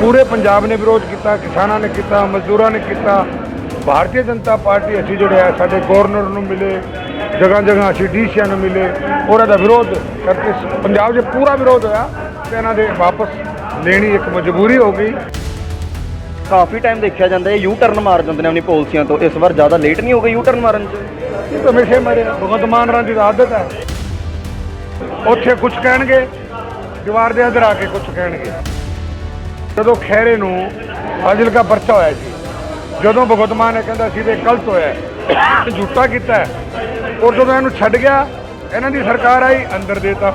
ਪੂਰੇ ਪੰਜਾਬ ਨੇ ਵਿਰੋਧ ਕੀਤਾ ਕਿਸਾਨਾਂ ਨੇ ਕੀਤਾ ਮਜ਼ਦੂਰਾਂ ਨੇ ਕੀਤਾ। ਭਾਰਤੀ ਜਨਤਾ ਪਾਰਟੀ ਅਸੀਂ ਜਿਹੜੇ ਆ ਸਾਡੇ ਗਵਰਨਰ ਨੂੰ ਮਿਲੇ ਜਗ੍ਹਾ ਜਗ੍ਹਾ ਅਸੀਂ ਡੀਸੀਆਂ ਨੂੰ ਮਿਲੇ। ਉਹਨਾਂ ਦਾ ਵਿਰੋਧ ਕਰਕੇ ਪੰਜਾਬ 'ਚ ਪੂਰਾ ਵਿਰੋਧ ਹੋਇਆ ਤੇ ਇਹਨਾਂ ਦੇ ਵਾਪਸ ਲੈਣੀ ਇੱਕ ਮਜਬੂਰੀ ਹੋ ਗਈ। ਕਾਫੀ ਟਾਈਮ ਦੇਖਿਆ ਜਾਂਦਾ ਹੈ ਯੂ ਟਰਨ ਮਾਰ ਜਾਂਦੇ ਨੇ ਆਪਣੀ ਪਾਲਿਸੀਆਂ ਤੋਂ। ਇਸ ਵਾਰ ਜ਼ਿਆਦਾ ਲੇਟ ਨਹੀਂ ਹੋ ਗਈ ਯੂ ਟਰਨ ਮਾਰਨ 'ਚ? ਇਹ ਤਾਂ ਹਮੇਸ਼ਾ ਮਰੇ ਭਗਵੰਤ ਮਾਨ ਰਾਂ ਦੀ ਆਦਤ ਹੈ। ਉੱਥੇ ਕੁਝ ਕਹਿਣਗੇ ਦੀਵਾਰ ਦੇ ਅੰਦਰ ਆ ਕੇ ਕੁਝ ਕਹਿਣਗੇ। ਜਦੋਂ ਖੈਰੇ ਨੂੰ ਫਾਜ਼ਿਲਕਾ ਪਰਚਾ ਹੋਇਆ ਸੀ ਜਦੋਂ ਭਗਵੰਤ ਮਾਨ ਨੇ ਕਹਿੰਦਾ ਸੀ ਵੀ ਗਲਤ ਹੋਇਆ ਹੈ, ਝੂਠਾ ਕੀਤਾ ਔਰ ਜਦੋਂ ਇਹਨੂੰ ਛੱਡ ਗਿਆ ਇਹਨਾਂ ਦੀ ਸਰਕਾਰ ਆਈ ਅੰਦਰ ਦੇਤਾ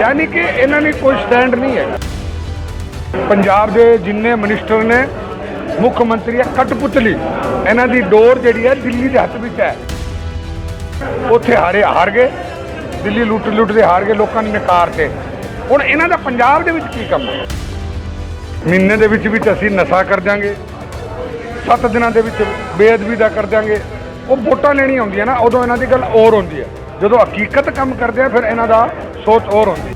ਯਾਨੀ ਕਿ ਇਹਨਾਂ ਨੇ ਕੋਈ ਸਟੈਂਡ ਨਹੀਂ ਹੈ। ਪੰਜਾਬ ਦੇ ਜਿੰਨੇ ਮਿਨਿਸਟਰ ਨੇ ਮੁੱਖ ਮੰਤਰੀ ਹੈ ਕਟਪੁਤਲੀ ਇਹਨਾਂ ਦੀ ਡੋਰ ਜਿਹੜੀ ਹੈ ਦਿੱਲੀ ਦੇ ਹੱਥ ਵਿੱਚ ਹੈ। ਉੱਥੇ ਹਾਰੇ ਹਾਰ ਗਏ ਦਿੱਲੀ ਲੁੱਟ ਲੁੱਟ ਦੇ ਹਾਰ ਗਏ ਲੋਕਾਂ ਨੇ ਨਕਾਰ ਤੇ। ਹੁਣ ਇਹਨਾਂ ਦਾ ਪੰਜਾਬ ਦੇ ਵਿੱਚ ਕੀ ਕੰਮ ਹੈ? ਮਹੀਨੇ ਦੇ ਵਿੱਚ ਵਿੱਚ ਅਸੀਂ ਨਸ਼ਾ ਕਰ ਦਿਆਂਗੇ। 7 ਦਿਨਾਂ ਦੇ ਵਿੱਚ ਬੇਅਦਬੀ ਦਾ ਕਰ ਦਿਆਂਗੇ। ਉਹ ਵੋਟਾਂ ਲੈਣੀ ਆਉਂਦੀਆਂ ਨਾ, ਉਦੋਂ ਇਹਨਾਂ ਦੀ ਗੱਲ ਹੋਰ ਹੁੰਦੀ ਹੈ। ਜਦੋਂ ਹਕੀਕਤ ਕੰਮ ਕਰਦੇ ਆ, ਫਿਰ ਇਹਨਾਂ ਦਾ ਸੋਚ ਹੋਰ ਹੁੰਦੀ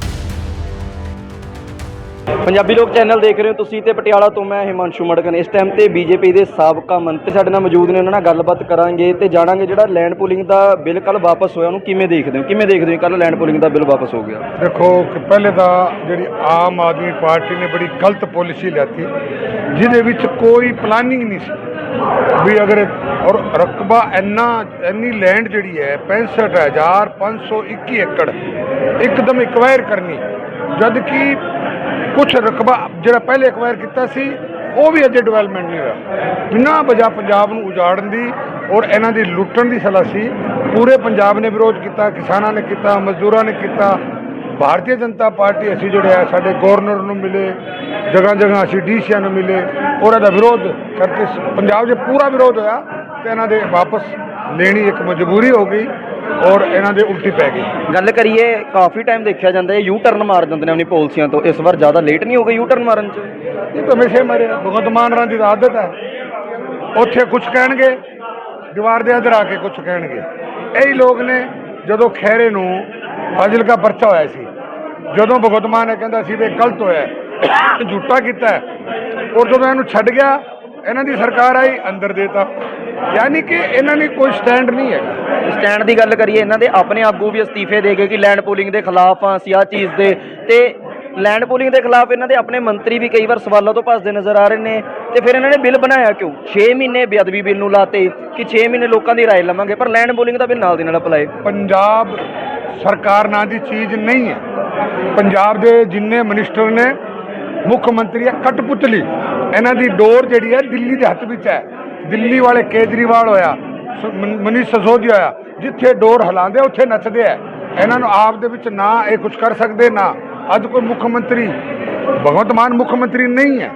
ਪੰਜਾਬੀ ਲੋਕ ਚੈਨਲ ਦੇਖ ਰਹੇ ਹੋ ਤੁਸੀਂ ਤੇ ਪਟਿਆਲਾ ਤੋਂ ਮੈਂ ਹਿਮਾਂਸ਼ੂ ਮੜਕਨ। ਇਸ ਟਾਈਮ ਤੇ ਬੀਜੇਪੀ ਦੇ ਸਾਬਕਾ ਮੰਤਰੀ ਸਾਡੇ ਨਾਲ ਮੌਜੂਦ ਨੇ, ਉਹਨਾਂ ਨਾਲ ਗੱਲਬਾਤ ਕਰਾਂਗੇ ਤੇ ਜਾਣਾਂਗੇ ਜਿਹੜਾ ਲੈਂਡ ਪੂਲਿੰਗ ਦਾ ਬਿੱਲ ਕੱਲ ਵਾਪਸ ਹੋਇਆ, ਉਹਨੂੰ ਕਿਵੇਂ ਦੇਖਦੇ ਹੋ? ਕਿਵੇਂ ਦੇਖਦੇ ਹੋ ਕੱਲ ਲੈਂਡ ਪੂਲਿੰਗ ਦਾ ਬਿੱਲ ਵਾਪਸ ਹੋ ਗਿਆ? ਦੇਖੋ, ਕਿ ਪਹਿਲੇ ਤਾਂ ਜਿਹੜੀ ਆਮ ਆਦਮੀ ਪਾਰਟੀ ਨੇ ਬੜੀ ਗਲਤ ਪਾਲਿਸੀ ਲਿਆਤੀ, ਜਿਹਦੇ ਵਿੱਚ ਕੋਈ ਪਲਾਨਿੰਗ ਨਹੀਂ ਸੀ। ਵੀ ਅਗਰ ਔਰ ਰਕਬਾ ਇੰਨਾ, ਇੰਨੀ ਲੈਂਡ ਜਿਹੜੀ ਹੈ 65521 ਏਕੜ, ਇੱਕਦਮ ਇਕਵਾਇਰ ਕਰਨੀ। ਜਦ ਕਿ ਕੁਝ ਰਕਬਾ ਜਿਹੜਾ ਪਹਿਲੇ ਐਕਵਾਇਰ ਕੀਤਾ ਸੀ, ਉਹ ਵੀ ਅਜੇ ਡਿਵੈਲਪਮੈਂਟ ਨਹੀਂ ਹੋਇਆ। ਬਿਨਾਂ ਵਜ੍ਹਾ ਪੰਜਾਬ ਨੂੰ ਉਜਾੜਨ ਦੀ ਔਰ ਇਹਨਾਂ ਦੀ ਲੁੱਟਣ ਦੀ ਸਲਾਹ ਸੀ। ਪੂਰੇ ਪੰਜਾਬ ਨੇ ਵਿਰੋਧ ਕੀਤਾ, ਕਿਸਾਨਾਂ ਨੇ ਕੀਤਾ, ਮਜ਼ਦੂਰਾਂ ਨੇ ਕੀਤਾ। ਭਾਰਤੀ ਜਨਤਾ ਪਾਰਟੀ ਅਸੀਂ ਜਿਹੜੇ ਆ, ਸਾਡੇ ਗਵਰਨਰ ਨੂੰ ਮਿਲੇ ਜਗ੍ਹਾ ਜਗ੍ਹਾ ਅਸੀਂ ਡੀਸੀਆਂ ਨੂੰ ਮਿਲੇ ਉਹਨਾਂ ਦਾ ਵਿਰੋਧ ਕਰਕੇ ਪੰਜਾਬ 'ਚ ਪੂਰਾ ਵਿਰੋਧ ਹੋਇਆ ਤੇ ਇਹਨਾਂ ਦੇ ਵਾਪਸ ਲੈਣੀ ਇੱਕ ਮਜਬੂਰੀ ਹੋ ਗਈ। ਔਰ ਇਹਨਾਂ ਦੇ ਉਲਟੀ ਪੈ ਗਈ। ਗੱਲ ਕਰੀਏ ਕਾਫੀ ਟਾਈਮ ਦੇਖਿਆ ਜਾਂਦਾ ਹੈ ਯੂ ਟਰਨ ਮਾਰ ਜਾਂਦੇ ਨੇ ਆਪਣੀ ਪਾਲਿਸੀਆਂ ਤੋਂ। ਇਸ ਵਾਰ ਜ਼ਿਆਦਾ ਲੇਟ ਨਹੀਂ ਹੋ ਗਈ ਯੂ ਟਰਨ ਮਾਰਨ 'ਚ? ਇਹ ਤਾਂ ਹਮੇਸ਼ਾ ਮਰੇ ਭਗਵੰਤ ਮਾਨ ਰਾਂ ਦੀ ਆਦਤ ਹੈ। ਉੱਥੇ ਕੁਝ ਕਹਿਣਗੇ ਦੀਵਾਰ ਦੇ ਅੰਦਰ ਆ ਕੇ ਕੁਝ ਕਹਿਣਗੇ। ਇਹੀ ਲੋਕ ਨੇ ਜਦੋਂ ਖੈਰੇ ਨੂੰ ਫਾਜ਼ਿਲਕਾ ਪਰਚਾ ਹੋਇਆ ਸੀ ਜਦੋਂ ਭਗਵੰਤ ਮਾਨ ਨੇ ਕਹਿੰਦਾ ਸੀ ਵੀ ਗਲਤ ਹੋਇਆ ਝੂਠਾ ਕੀਤਾ ਔਰ ਜਦੋਂ ਇਹਨੂੰ ਛੱਡ ਗਿਆ ਇਹਨਾਂ ਦੀ ਸਰਕਾਰ ਆਈ ਅੰਦਰ ਦੇਤਾ। ਯਾਨੀ ਕਿ ਇਹਨਾਂ ਨੇ ਕੋਈ ਸਟੈਂਡ ਨਹੀਂ ਹੈਗਾ। ਸਟੈਂਡ ਦੀ ਗੱਲ ਕਰੀਏ ਇਹਨਾਂ ਦੇ ਆਪਣੇ ਆਗੂ ਵੀ ਅਸਤੀਫੇ ਦੇ ਗਏ ਕਿ ਲੈਂਡ ਪੂਲਿੰਗ ਦੇ ਖਿਲਾਫ ਆ ਅਸੀਂ ਆਹ ਚੀਜ਼ ਦੇ। ਤੇ ਲੈਂਡ ਪੂਲਿੰਗ ਦੇ ਖਿਲਾਫ ਇਹਨਾਂ ਦੇ ਆਪਣੇ ਮੰਤਰੀ ਵੀ ਕਈ ਵਾਰ ਸਵਾਲਾਂ ਤੋਂ ਭੱਜਦੇ ਨਜ਼ਰ ਆ ਰਹੇ ਨੇ। ਤੇ ਫਿਰ ਇਹਨਾਂ ਨੇ ਬਿੱਲ ਬਣਾਇਆ ਕਿਉਂ? 6 ਮਹੀਨੇ ਬੇਅਦਬੀ ਬਿੱਲ ਨੂੰ ਲਾਤੇ ਕਿ 6 ਮਹੀਨੇ ਲੋਕਾਂ ਦੀ ਰਾਏ ਲਵਾਂਗੇ ਪਰ ਲੈਂਡ ਪੂਲਿੰਗ ਦਾ ਬਿੱਲ ਨਾਲ ਦੀ ਨਾਲ ਅਪਲਾਈ ਪੰਜਾਬ ਸਰਕਾਰ ਨਾਂ ਦੀ ਚੀਜ਼ ਨਹੀਂ ਹੈ। ਪੰਜਾਬ ਦੇ ਜਿੰਨੇ ਮਿਨਿਸਟਰ ਨੇ ਮੁੱਖ ਮੰਤਰੀ ਹੈ ਕਟਪੁਤਲੀ। ਇਹਨਾਂ ਦੀ ਡੋਰ ਜਿਹੜੀ ਹੈ ਦਿੱਲੀ ਦੇ ਹੱਥ ਵਿੱਚ ਹੈ। ਦਿੱਲੀ ਵਾਲੇ ਕੇਜਰੀਵਾਲ ਹੋਇਆ, ਸ- ਮਨ- ਮਨੀਸ਼ ਸਸੋਦੀਆ ਹੋਇਆ, ਜਿੱਥੇ ਡੋਰ ਹਿਲਾਉਂਦੇ ਉੱਥੇ ਨੱਚਦੇ ਆ। ਇਹਨਾਂ ਨੂੰ ਆਪ ਦੇ ਵਿੱਚ ਨਾ ਇਹ ਕੁਝ ਕਰ ਸਕਦੇ, ਨਾ। ਅੱਜ ਕੋਈ ਮੁੱਖ ਮੰਤਰੀ, ਭਗਵੰਤ ਮਾਨ ਮੁੱਖ ਮੰਤਰੀ ਨਹੀਂ ਹੈ।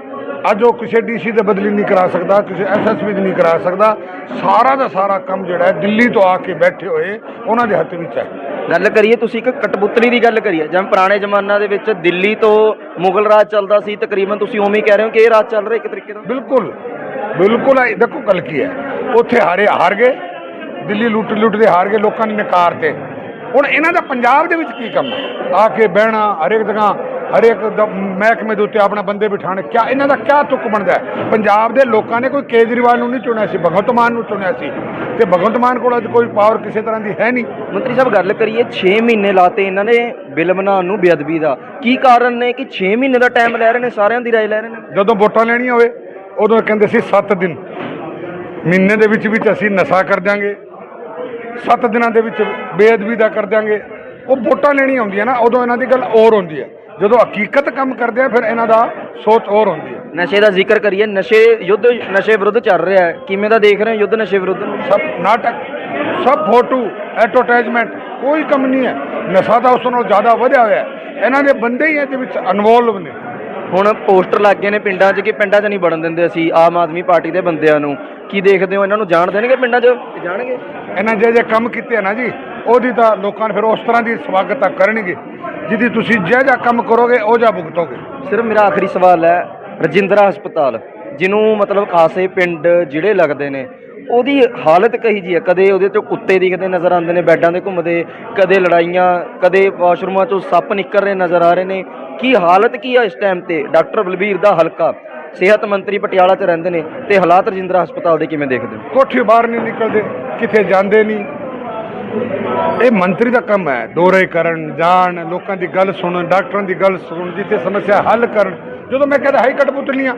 ਅੱਜ ਉਹ ਕਿਸੇ ਡੀਸੀ ਦੇ ਬਦਲੀ ਨਹੀਂ ਕਰਾ ਸਕਦਾ, ਕਿਸੇ ਐਸਐਸਪੀ ਦੀ ਨਹੀਂ ਕਰਾ ਸਕਦਾ। ਸਾਰਾ ਦਾ ਸਾਰਾ ਕੰਮ ਜਿਹੜਾ ਦਿੱਲੀ ਤੋਂ ਆ ਕੇ ਬੈਠੇ ਹੋਏ ਉਹਨਾਂ ਦੇ ਹੱਥ ਵਿੱਚ ਹੈ। ਗੱਲ ਕਰੀਏ, ਤੁਸੀਂ ਇੱਕ ਕਟਪੁਤਲੀ ਦੀ ਗੱਲ ਕਰੀਏ। ਜਿਵੇਂ ਪੁਰਾਣੇ ਜ਼ਮਾਨਾ ਦੇ ਵਿੱਚ ਦਿੱਲੀ ਤੋਂ ਮੁਗਲ ਰਾਜ ਚੱਲਦਾ ਸੀ, ਤਕਰੀਬਨ ਤੁਸੀਂ ਉਵੇਂ ਹੀ ਕਹਿ ਰਹੇ ਹੋ ਕਿ ਇਹ ਰਾਜ ਚੱਲ ਰਿਹਾ ਇੱਕ ਤਰੀਕੇ ਦਾ ਬਿਲਕੁਲ ਬਿਲਕੁਲ ਹੈ। ਦੇਖੋ ਗੱਲ ਕੀ ਹੈ। ਉੱਥੇ ਹਾਰੇ ਹਾਰ ਗਏ, ਦਿੱਲੀ ਲੁੱਟ ਲੁੱਟ ਦੇ ਹਾਰ ਗਏ ਲੋਕਾਂ ਨੇ ਨਕਾਰ ਤੇ। ਹੁਣ ਇਹਨਾਂ ਦਾ ਪੰਜਾਬ ਦੇ ਵਿੱਚ ਕੀ ਕੰਮ ਹੈ? ਆ ਕੇ ਬਹਿਣਾ, ਹਰੇਕ ਜਗ੍ਹਾ ਹਰੇਕ ਮਹਿਕਮੇ ਦੇ ਉੱਤੇ ਆਪਣਾ ਬੰਦੇ ਬਿਠਾਣੇ ਕਿਆ ਇਹਨਾਂ ਦਾ ਕਿਆ ਤੁੱਕ ਬਣਦਾ ਹੈ? ਪੰਜਾਬ ਦੇ ਲੋਕਾਂ ਨੇ ਕੋਈ ਕੇਜਰੀਵਾਲ ਨੂੰ ਨਹੀਂ ਚੁਣਿਆ ਸੀ ਭਗਵੰਤ ਮਾਨ ਨੂੰ ਚੁਣਿਆ ਸੀ। ਤੇ ਭਗਵੰਤ ਮਾਨ ਕੋਲ ਅੱਜ ਕੋਈ ਪਾਵਰ ਕਿਸੇ ਤਰ੍ਹਾਂ ਦੀ ਹੈ ਨਹੀਂ। ਮੰਤਰੀ ਸਾਹਿਬ ਗੱਲ ਕਰੀਏ 6 ਮਹੀਨੇ ਲਾਤੇ ਇਹਨਾਂ ਨੇ ਬਿੱਲ ਬਣਾਉਣ ਨੂੰ ਬੇਅਦਬੀ ਦਾ। ਕੀ ਕਾਰਨ ਨੇ ਕਿ 6 ਮਹੀਨੇ ਦਾ ਟਾਈਮ ਲੈ ਰਹੇ ਨੇ ਸਾਰਿਆਂ ਦੀ ਰਾਏ ਲੈ ਰਹੇ ਨੇ? ਜਦੋਂ ਵੋਟਾਂ ਲੈਣੀਆਂ ਹੋਵੇ ਉਦੋਂ ਕਹਿੰਦੇ ਸੀ 7 ਦਿਨ। ਮਹੀਨੇ ਦੇ ਵਿੱਚ ਵਿੱਚ ਅਸੀਂ ਨਸ਼ਾ ਕਰ ਦਿਆਂਗੇ। 7 ਦਿਨਾਂ ਦੇ ਵਿੱਚ ਬੇਅਦਬੀ ਦਾ ਕਰ ਦਿਆਂਗੇ। ਉਹ ਵੋਟਾਂ ਲੈਣੀਆਂ ਹੁੰਦੀਆਂ ਨਾ ਉਦੋਂ ਇਹਨਾਂ ਦੀ ਗੱਲ ਹੋਰ ਹੁੰਦੀ ਹੈ। ਜਦੋਂ ਹਕੀਕਤ ਕੰਮ ਕਰਦੇ ਆ ਫਿਰ ਇਹਨਾਂ ਦਾ ਸੋਚ ਹੋਰ ਹੁੰਦੀ ਹੈ। ਨਸ਼ੇ ਦਾ ਜ਼ਿਕਰ ਕਰੀਏ ਨਸ਼ੇ ਯੁੱਧ ਨਸ਼ੇ ਵਿਰੁੱਧ ਚੱਲ ਰਿਹਾ ਹੈ। ਕਿਵੇਂ ਦਾ ਦੇਖ ਰਹੇ ਹੋ ਯੁੱਧ ਨਸ਼ੇ ਵਿਰੁੱਧ ਨੂੰ? ਸਭ ਨਾਟਕ ਸਭ ਫੋਟੋ ਐਡਵਰਟਾਈਜ਼ਮੈਂਟ ਕੋਈ ਕੰਮ ਨਹੀਂ ਹੈ। ਨਸ਼ਾ ਤਾਂ ਉਸ ਨਾਲੋਂ ਜ਼ਿਆਦਾ ਵਧਿਆ ਹੋਇਆ ਹੈ। ਇਹਨਾਂ ਦੇ ਬੰਦੇ ਹੀ ਇਹਦੇ ਵਿੱਚ ਇਨਵੋਲਵ ਨੇ। ਹੁਣ ਪੋਸਟਰ ਲੱਗ ਗਏ ਨੇ ਪਿੰਡਾਂ 'ਚ ਕਿ ਪਿੰਡਾਂ 'ਚ ਨਹੀਂ ਵੜਨ ਦਿੰਦੇ ਅਸੀਂ ਆਮ ਆਦਮੀ ਪਾਰਟੀ ਦੇ ਬੰਦਿਆਂ ਨੂੰ। ਕੀ ਦੇਖਦੇ ਹੋ ਇਹਨਾਂ ਨੂੰ? ਜਾਣ ਦੇਣਗੇ ਪਿੰਡਾਂ 'ਚ? ਜਾਣਗੇ? ਇਹਨਾਂ ਜੇ ਜੇ ਕੰਮ ਕੀਤੇ ਆ ਨਾ ਜੀ ਉਹਦੀ ਤਾਂ ਲੋਕਾਂ ਨੇ ਫਿਰ ਉਸ ਤਰ੍ਹਾਂ ਦੀ ਸਵਾਗਤ ਕਰਨਗੇ। ਜਿਹਦੀ ਤੁਸੀਂ ਜਿਹੜਾ ਜਿਹਾ ਕੰਮ ਕਰੋਗੇ ਉਹ ਜਿਹਾ ਭੁਗਤੋਗੇ। ਸਿਰਫ ਮੇਰਾ ਆਖਰੀ ਸਵਾਲ ਹੈ ਰਜਿੰਦਰਾ ਹਸਪਤਾਲ ਜਿਹਨੂੰ ਮਤਲਬ ਖਾਸੇ ਪਿੰਡ ਜਿਹੜੇ ਲੱਗਦੇ ਨੇ ਉਹਦੀ ਹਾਲਤ ਕਹੀ ਜੀ ਹੈ? ਕਦੇ ਉਹਦੇ ਚੋਂ ਕੁੱਤੇ ਦਿਖਦੇ ਨਜ਼ਰ ਆਉਂਦੇ ਨੇ ਬੈੱਡਾਂ ਦੇ ਘੁੰਮਦੇ ਕਦੇ ਲੜਾਈਆਂ ਕਦੇ ਵਾਸ਼ਰੂਮਾਂ ਚੋਂ ਸੱਪ ਨਿਕਲ ਰਹੇ ਨਜ਼ਰ ਆ ਰਹੇ ਨੇ। ਕੀ ਹਾਲਤ ਕੀ ਆ ਇਸ ਟਾਈਮ ਤੇ? ਡਾਕਟਰ ਬਲਬੀਰ ਦਾ ਹਲਕਾ ਸਿਹਤ ਮੰਤਰੀ ਪਟਿਆਲਾ 'ਚ ਰਹਿੰਦੇ ਨੇ ਤੇ ਹਾਲਾਤ ਰਜਿੰਦਰਾ ਹਸਪਤਾਲ ਦੇ ਕਿਵੇਂ ਦੇਖਦੇ ਹੋ? ਕੋਠੀ ਬਾਹਰ ਨਹੀਂ ਨਿਕਲਦੇ ਕਿਤੇ ਜਾਂਦੇ ਨਹੀਂ। ਇਹ ਮੰਤਰੀ ਦਾ ਕੰਮ ਹੈ ਦੋਰੇ ਕਰਨ ਜਾਣ ਲੋਕਾਂ ਦੀ ਗੱਲ ਸੁਣਨ ਡਾਕਟਰਾਂ ਦੀ ਗੱਲ ਸੁਣਨ ਜਿੱਥੇ ਸਮੱਸਿਆ ਹੱਲ ਕਰਨ। ਜਦੋਂ ਮੈਂ ਕਹਿੰਦਾ ਹਾਈ ਕਟਪੁਤਲੀਆਂ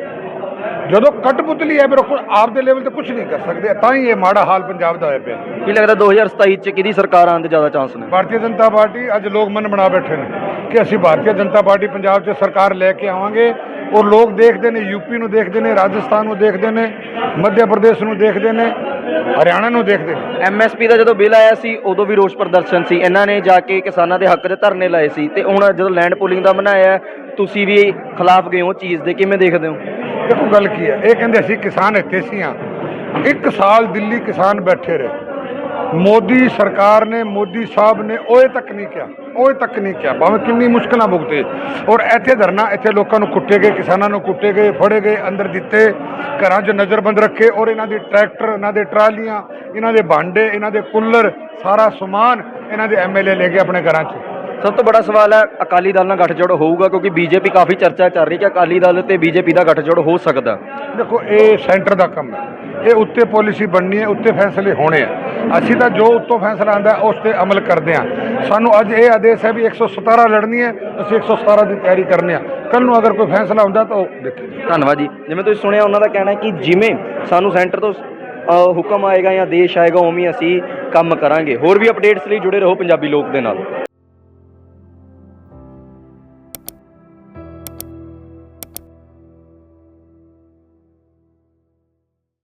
ਜਦੋਂ ਕਟਪੁਤਲੀ ਹੈ ਮੇਰੇ ਕੋਲ ਆਪ ਦੇ ਲੈਵਲ ਤੇ ਕੁਝ ਨਹੀਂ ਕਰ ਸਕਦੇ। ਤਾਂ ਹੀ ਇਹ ਮਾੜਾ ਹਾਲ ਪੰਜਾਬ ਦਾ ਹੋਇਆ ਪਿਆ। ਕੀ ਲੱਗਦਾ 2027 'ਚ ਕਿਹਦੀ ਸਰਕਾਰ ਆਉਣ ਦੇ ਜ਼ਿਆਦਾ ਚਾਂਸ ਨੇ? ਭਾਰਤੀ ਜਨਤਾ ਪਾਰਟੀ ਅੱਜ ਲੋਕ ਮਨ ਬਣਾ ਬੈਠੇ ਨੇ ਕਿ ਅਸੀਂ ਭਾਰਤੀ ਜਨਤਾ ਪਾਰਟੀ ਪੰਜਾਬ 'ਚ ਸਰਕਾਰ ਲੈ ਕੇ ਆਵਾਂਗੇ। ਔਰ ਲੋਕ ਦੇਖਦੇ ਨੇ ਯੂਪੀ ਨੂੰ ਦੇਖਦੇ ਨੇ ਰਾਜਸਥਾਨ ਨੂੰ ਦੇਖਦੇ ਨੇ ਮੱਧ ਪ੍ਰਦੇਸ਼ ਨੂੰ ਦੇਖਦੇ ਨੇ। ਹਰਿਆਣਾ ਨੂੰ ਦੇਖਦੇ ਐਮਐਸਪੀ ਦਾ ਜਦੋਂ ਬਿੱਲ ਆਇਆ ਸੀ ਉਦੋਂ ਵੀ ਰੋਸ ਪ੍ਰਦਰਸ਼ਨ ਸੀ। ਇਹਨਾਂ ਨੇ ਜਾ ਕੇ ਕਿਸਾਨਾਂ ਦੇ ਹੱਕ ਦੇ ਧਰਨੇ ਲਾਏ ਸੀ ਤੇ ਹੁਣ ਜਦੋਂ ਲੈਂਡ ਪੂਲਿੰਗ ਦਾ ਬਣਾਇਆ ਤੁਸੀਂ ਵੀ ਖਿਲਾਫ ਗਏ ਹੋ ਚੀਜ਼ ਦੇ ਕਿਵੇਂ ਦੇਖਦੇ ਹੋ? ਦੇਖੋ ਗੱਲ ਕੀ ਹੈ ਇਹ ਕਹਿੰਦੇ ਅਸੀਂ ਕਿਸਾਨ ਇੱਥੇ ਸੀ ਹਾਂ। ਇੱਕ ਸਾਲ ਦਿੱਲੀ ਕਿਸਾਨ ਬੈਠੇ ਰਹੇ। ਮੋਦੀ ਸਰਕਾਰ ਨੇ ਮੋਦੀ ਸਾਹਿਬ ਨੇ ਓਏ ਤੱਕ ਨਹੀਂ ਕਿਹਾ ਓਏ ਤੱਕ ਨਹੀਂ ਕਿਹਾ। ਭਾਵੇਂ ਕਿੰਨੀ ਮੁਸ਼ਕਲਾਂ ਭੁਗਤੇ। ਔਰ ਇੱਥੇ ਧਰਨਾ ਇੱਥੇ ਲੋਕਾਂ ਨੂੰ ਕੁੱਟੇ ਗਏ ਕਿਸਾਨਾਂ ਨੂੰ ਕੁੱਟੇ ਗਏ ਫੜੇ ਗਏ ਅੰਦਰ ਦਿੱਤੇ ਘਰਾਂ 'ਚ ਨਜ਼ਰਬੰਦ ਰੱਖੇ ਔਰ ਇਹਨਾਂ ਦੇ ਟਰੈਕਟਰ ਇਹਨਾਂ ਦੇ ਟਰਾਲੀਆਂ ਇਹਨਾਂ ਦੇ ਭਾਂਡੇ ਇਹਨਾਂ ਦੇ ਕੁੱਲਰ ਸਾਰਾ ਸਮਾਨ ਇਹਨਾਂ ਦੇ ਐਮਐਲਏ ਲੈ ਕੇ ਆਪਣੇ ਘਰਾਂ 'ਚ। ਸਭ ਤੋਂ ਬੜਾ ਸਵਾਲ ਹੈ ਅਕਾਲੀ ਦਲ ਨਾਲ ਗੱਠਜੋੜ ਹੋਊਗਾ ਕਿਉਂਕਿ ਬੀਜੇਪੀ ਕਾਫੀ ਚਰਚਾ ਚੱਲ ਰਹੀ ਕਿ ਅਕਾਲੀ ਦਲ ਤੇ ਬੀਜੇਪੀ ਦਾ ਗੱਠਜੋੜ ਹੋ ਸਕਦਾ। ਦੇਖੋ ਇਹ ਸੈਂਟਰ ਦਾ ਕੰਮ ਹੈ। ਇਹ ਉੱਤੇ ਪਾਲਿਸੀ ਬਣਨੀ ਹੈ, ਉੱਤੇ ਫੈਸਲੇ ਹੋਣੇ ਆ ਅਸੀਂ ਤਾਂ ਜੋ ਉੱਤੋਂ ਫੈਸਲਾ ਆਂਦਾ ਉਸ ਤੇ ਅਮਲ ਕਰਦੇ ਆ ਸਾਨੂੰ ਅੱਜ ਇਹ ਆਦੇਸ਼ ਹੈ ਵੀ 117 ਲੜਨੀ ਹੈ, ਅਸੀਂ 117 ਦੀ ਤਿਆਰੀ ਕਰਨੀ ਆ ਕੱਲ ਨੂੰ ਅਗਰ ਕੋਈ ਫੈਸਲਾ ਹੁੰਦਾ ਤਾਂ ਉਹ ਦੇਖੀ। ਧੰਨਵਾਦ ਜੀ। ਜਿਵੇਂ ਤੁਸੀਂ ਸੁਣਿਆ, ਉਹਨਾਂ ਦਾ ਕਹਿਣਾ ਹੈ ਕਿ ਜਿਵੇਂ ਸਾਨੂੰ ਸੈਂਟਰ ਤੋਂ ਹੁਕਮ ਆਏਗਾ ਜਾਂ ਦੇਸ਼ ਆਏਗਾ, ਉਵੇਂ ਅਸੀਂ ਕੰਮ ਕਰਾਂਗੇ। ਹੋਰ ਵੀ ਅਪਡੇਟਸ ਲਈ ਜੁੜੇ ਰਹੋ ਪੰਜਾਬੀ ਲੋਕ ਦੇ ਨਾਲ।